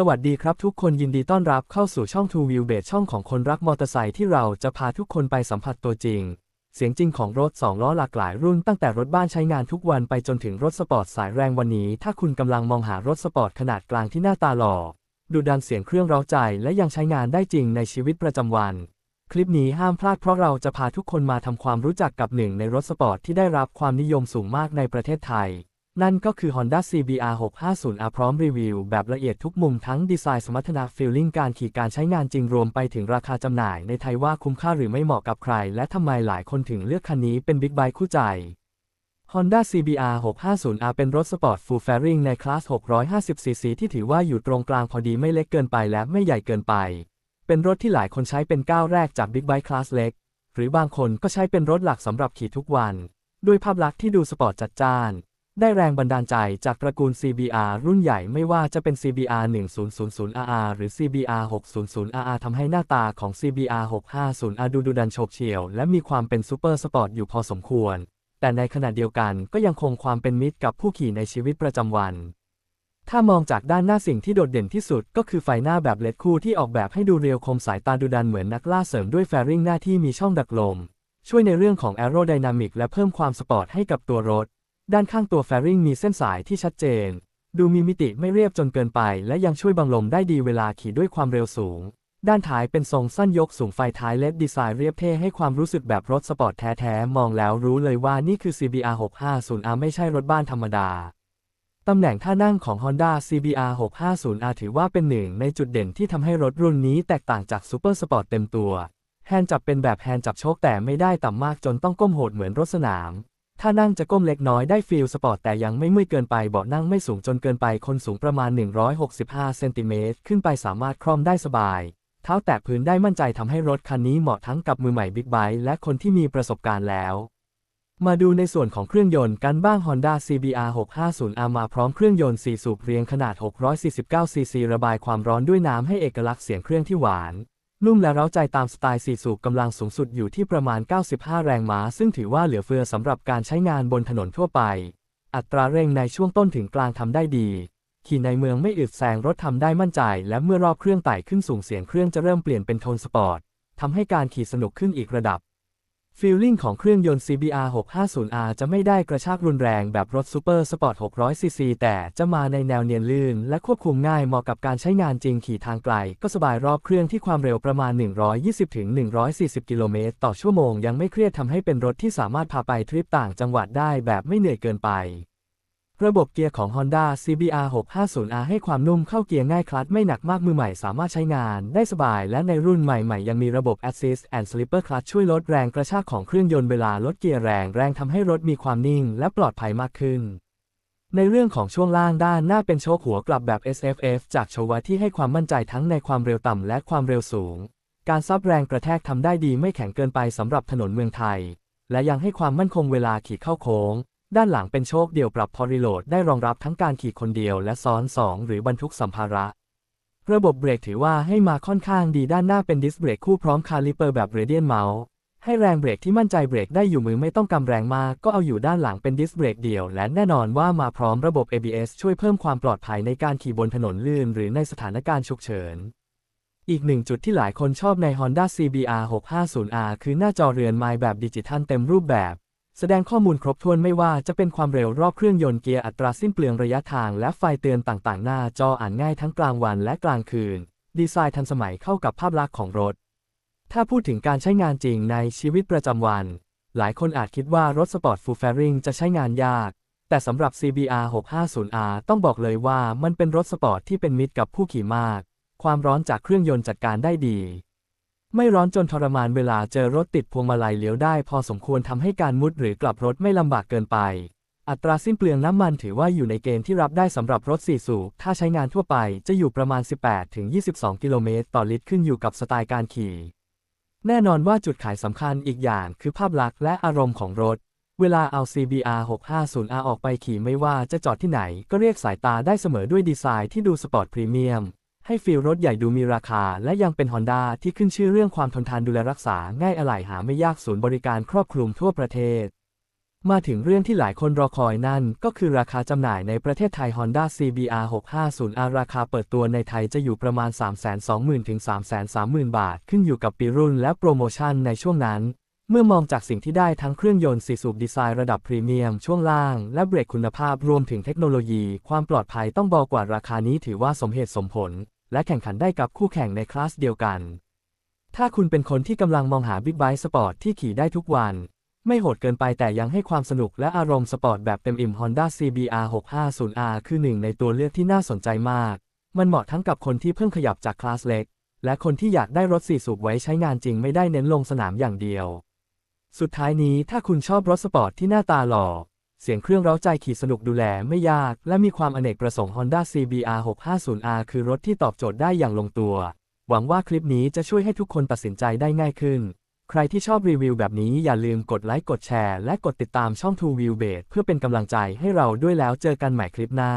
สวัสดีครับทุกคนยินดีต้อนรับเข้าสู่ช่อง Two Wheel b a s e ช่องของคนรักมอเตอร์ไซค์ที่เราจะพาทุกคนไปสัมผัสตัวจริง เสียงจริงของรถ 2 ล้อหลากหลายรุ่นตั้งแต่รถบ้านใช้งานทุกวันไปจนถึงรถสปอร์ตสายแรงวันนี้ ถ้าคุณกำลังมองหารถสปอร์ตขนาดกลางที่หน้าตาหล่อดูดันเสียงเครื่องเร้าใจและยังใช้งานได้จริงในชีวิตประจำวัน คลิปนี้ห้ามพลาดเพราะเราจะพาทุกคนมาทำความรู้จักกับหนึ่งในรถสปอร์ตที่ได้รับความนิยมสูงมากในประเทศไทย นั่นก็คือ Honda CBR 650R พร้อมรีวิว แบบละเอียดทุกมุมทั้งดีไซน์สมรรถนะฟีลลิ่งการขี่การใช้งานจริงรวมไปถึงราคาจำหน่ายในไทยว่าคุ้มค่าหรือไม่เหมาะกับใคร และทำไมหลายคนถึงเลือกคันนี้เป็นบิ๊กไบค์คู่ใจ Honda CBR 650R เป็นรถสปอร์ต Full Fairing ในคลาส 650cc ที่ถือว่าอยู่ตรงกลางพอดีไม่เล็กเกินไปและไม่ใหญ่เกินไป เป็นรถที่หลายคนใช้เป็นก้าวแรกจากบิ๊กไบค์คลาสเล็ก หรือบางคนก็ใช้เป็นรถหลักสำหรับขี่ทุกวัน ด้วยภาพลักษณ์ที่ดูสปอร์ตจัดจ้าน ได้แรงบันดาลใจจากตระกูล CBR รุ่นใหญ่ไม่ว่าจะเป็น CBR 1000RR หรือ CBR 600RR ทำให้หน้าตาของ CBR 650R ดูดุดันโฉบเฉี่ยว และมีความเป็นซูเปอร์สปอร์ตอยู่พอสมควร แต่ในขณะเดียวกันก็ยังคงความเป็นมิตรกับผู้ขี่ในชีวิตประจำวัน ถ้ามองจากด้านหน้าสิ่งที่โดดเด่นที่สุดก็คือไฟหน้าแบบเลดคู่ที่ออกแบบให้ดูเรียวคมสายตาดูดันเหมือนนักล่าเสริมด้วยแฟริงหน้าที่มีช่องดักลม ช่วยในเรื่องของแอโรไดนามิกและเพิ่มความสปอร์ตให้กับตัวรถ ด้านข้างตัวแฟริงมีเส้นสายที่ชัดเจน ดูมีมิติไม่เรียบจนเกินไป และยังช่วยบังลมได้ดีเวลาขี่ด้วยความเร็วสูง ด้านท้ายเป็นทรงสั้นยกสูงไฟท้ายเลดดีไซน์เรียบเท่ให้ความรู้สึกแบบรถสปอร์ตแท้ๆ มองแล้วรู้เลยว่านี่คือ CBR 650R ไม่ใช่รถบ้านธรรมดา ตำแหน่งท่านั่งของ Honda CBR 650R ถือว่าเป็นหนึ่งในจุดเด่นที่ทำให้รถรุ่นนี้แตกต่างจากซูเปอร์สปอร์ตเต็มตัวแฮนด์จับเป็นแบบแฮนด์จับโชคแต่ไม่ได้ต่ำมากจนต้องก้มโหดเหมือนรถสนาม ถ้านั่งจะก้มเล็กน้อยได้ฟีลสปอร์ตแต่ยังไม่มืดเกินไปเบาะนั่งไม่สูงจนเกินไปคนสูงประมาณ 165 เซนติเมตรขึ้นไปสามารถคล่อมได้สบาย เท้าแตะพื้นได้มั่นใจทำให้รถคันนี้เหมาะทั้งกับมือใหม่บิ๊กไบค์และคนที่มีประสบการณ์แล้ว มาดูในส่วนของเครื่องยนต์กันบ้าง Honda CBR 650R มาพร้อมเครื่องยนต์ 4 สูบเรียงขนาด 649 ซีซีระบายความร้อนด้วยน้ำให้เอกลักษณ์เสียงเครื่องที่หวาน ลุ่มและเร้าใจตามสไตล์4สูบกำลังสูงสุดอยู่ที่ประมาณ 95 แรงม้า ซึ่งถือว่าเหลือเฟือสำหรับการใช้งานบนถนนทั่วไป อัตราเร่งในช่วงต้นถึงกลางทำได้ดี ขี่ในเมืองไม่อึดแซงรถทำได้มั่นใจ และเมื่อรอบเครื่องไต่ขึ้นสูงเสียงเครื่องจะเริ่มเปลี่ยนเป็นโทนสปอร์ตทำให้การขี่สนุกขึ้นอีกระดับ ฟีลลิ่งของเครื่องยนต์ CBR 650R จะไม่ได้กระชากรุนแรงแบบรถซูเปอร์สปอร์ต 600cc แต่จะมาในแนวเนียนลื่น และควบคุมง่ายเหมาะกับการใช้งานจริงขี่ทางไกล ก็สบายรอบเครื่องที่ความเร็วประมาณ 120-140 กิโลเมตรต่อชั่วโมงยังไม่เครียดทำให้เป็นรถที่สามารถพาไปทริปต่างจังหวัดได้แบบไม่เหนื่อยเกินไป ระบบเกียร์ของ Honda CBR 650R ให้ความนุ่มเข้าเกียร์ง่ายคลัตช์ไม่หนักมากมือใหม่สามารถใช้งานได้สบาย และในรุ่นใหม่ๆ ยังมีระบบ Assist and Slipper Clutch ช่วยลดแรงกระชากของเครื่องยนต์เวลาลดเกียร์แรงแรงทำให้รถมีความนิ่งและปลอดภัยมากขึ้น ในเรื่องของช่วงล่างด้านหน้าเป็นโชคหัวกลับแบบ SFF จากโชวาที่ให้ความมั่นใจทั้งในความเร็วต่ำและความเร็วสูง การซับแรงกระแทกทำได้ดีไม่แข็งเกินไปสำหรับถนนเมืองไทย และยังให้ความมั่นคงเวลาขี่เข้าโค้ง ด้านหลังเป็นโชคเดี่ยวปรับพอรีโหลดได้รองรับทั้งการขี่คนเดียวและซ้อน 2 หรือบรรทุกสัมภาระ ระบบเบรกถือว่าให้มาค่อนข้างดีด้านหน้าเป็นดิสเบรกคู่พร้อมคาลิเปอร์แบบเรเดียนเมาส์ให้แรงเบรกที่มั่นใจเบรกได้อยู่มือไม่ต้องกำแรงมากก็เอาอยู่ด้านหลังเป็นดิสเบรกเดี่ยว และแน่นอนว่ามาพร้อมระบบ ABS ช่วยเพิ่มความปลอดภัยในการขี่บนถนนลื่น หรือในสถานการณ์ฉุกเฉิน อีกหนึ่งจุดที่หลายคนชอบใน Honda CBR 650R คือหน้าจอเรือนไม้แบบดิจิทัลเต็มรูปแบบ แสดงข้อมูลครบถ้วนไม่ว่าจะเป็นความเร็วรอบเครื่องยนต์เกียร์อัตราสิ้นเปลืองระยะทางและไฟเตือนต่างๆ หน้าจออ่านง่ายทั้งกลางวันและกลางคืน ดีไซน์ทันสมัยเข้ากับภาพลักษณ์ของรถ ถ้าพูดถึงการใช้งานจริงในชีวิตประจำวัน หลายคนอาจคิดว่ารถสปอร์ตฟูลแฟริงจะใช้งานยาก แต่สำหรับ CBR 650R ต้องบอกเลยว่ามันเป็นรถสปอร์ตที่เป็นมิตรกับผู้ขี่มาก ความร้อนจากเครื่องยนต์จัดการได้ดี ไม่ร้อนจนทรมานเวลาเจอรถติดพวงมาลัยเลี้ยวได้ พอสมควรทำให้การมุดหรือกลับรถไม่ลำบากเกินไป อัตราสิ้นเปลืองน้ำมันถือว่าอยู่ในเกณฑ์ที่รับได้สำหรับรถ4สูบถ้าใช้งานทั่วไปจะอยู่ประมาณ 18-22 กิโลเมตรต่อลิตรขึ้นอยู่กับสไตล์การขี่ แน่นอนว่าจุดขายสำคัญอีกอย่างคือภาพลักษณ์และอารมณ์ของรถ เวลาเอา CBR 650R ออกไปขี่ไม่ว่าจะจอดที่ไหน ก็เรียกสายตาได้เสมอด้วยดีไซน์ที่ดูสปอร์ตพรีเมียม ให้ฟีลรถใหญ่ดูมีราคา และยังเป็น Honda ที่ขึ้นชื่อเรื่องความทนทานดูแลรักษาง่ายอะไหล่หาไม่ยากศูนย์บริการครอบคลุมทั่วประเทศ มาถึงเรื่องที่หลายคนรอคอยนั่น ก็คือราคาจำหน่ายในประเทศไทย Honda CBR 650R ราคาเปิดตัวในไทยจะอยู่ประมาณ 320,000ถึง330,000 บาท ขึ้นอยู่กับปีรุ่นและโปรโมชั่นในช่วงนั้นเมื่อมองจากสิ่งที่ได้ทั้งเครื่องยนต์4สูบดีไซน์ระดับพรีเมียม ช่วงล่าง และเบรกคุณภาพรวมถึงเทคโนโลยี ความปลอดภัยต้องบอกว่าราคานี้ถือว่าสมเหตุสมผล และแข่งขันได้กับคู่แข่งในคลาสเดียวกัน ถ้าคุณเป็นคนที่กำลังมองหาบิ๊กไบค์สปอร์ตที่ขี่ได้ทุกวัน ไม่โหดเกินไปแต่ยังให้ความสนุกและอารมณ์สปอร์ตแบบเต็มอิ่ม Honda CBR 650R คือหนึ่งในตัวเลือกที่น่าสนใจมาก มันเหมาะทั้งกับคนที่เพิ่งขยับจากคลาสเล็ก และคนที่อยากได้รถสี่สูบไว้ใช้งานจริงไม่ได้เน้นลงสนามอย่างเดียว สุดท้ายนี้ถ้าคุณชอบรถสปอร์ตที่หน้าตาหล่อ เสียงเครื่องเร้าใจขี่สนุกดูแลไม่ยาก และมีความอเนกประสงค์ Honda CBR 650R คือรถที่ตอบโจทย์ได้อย่างลงตัว หวังว่าคลิปนี้จะช่วยให้ทุกคนตัดสินใจได้ง่ายขึ้น ใครที่ชอบรีวิวแบบนี้อย่าลืมกดไลค์กดแชร์และกดติดตามช่อง Two Wheel Base เพื่อเป็นกำลังใจให้เราด้วยแล้วเจอกันใหม่คลิปหน้า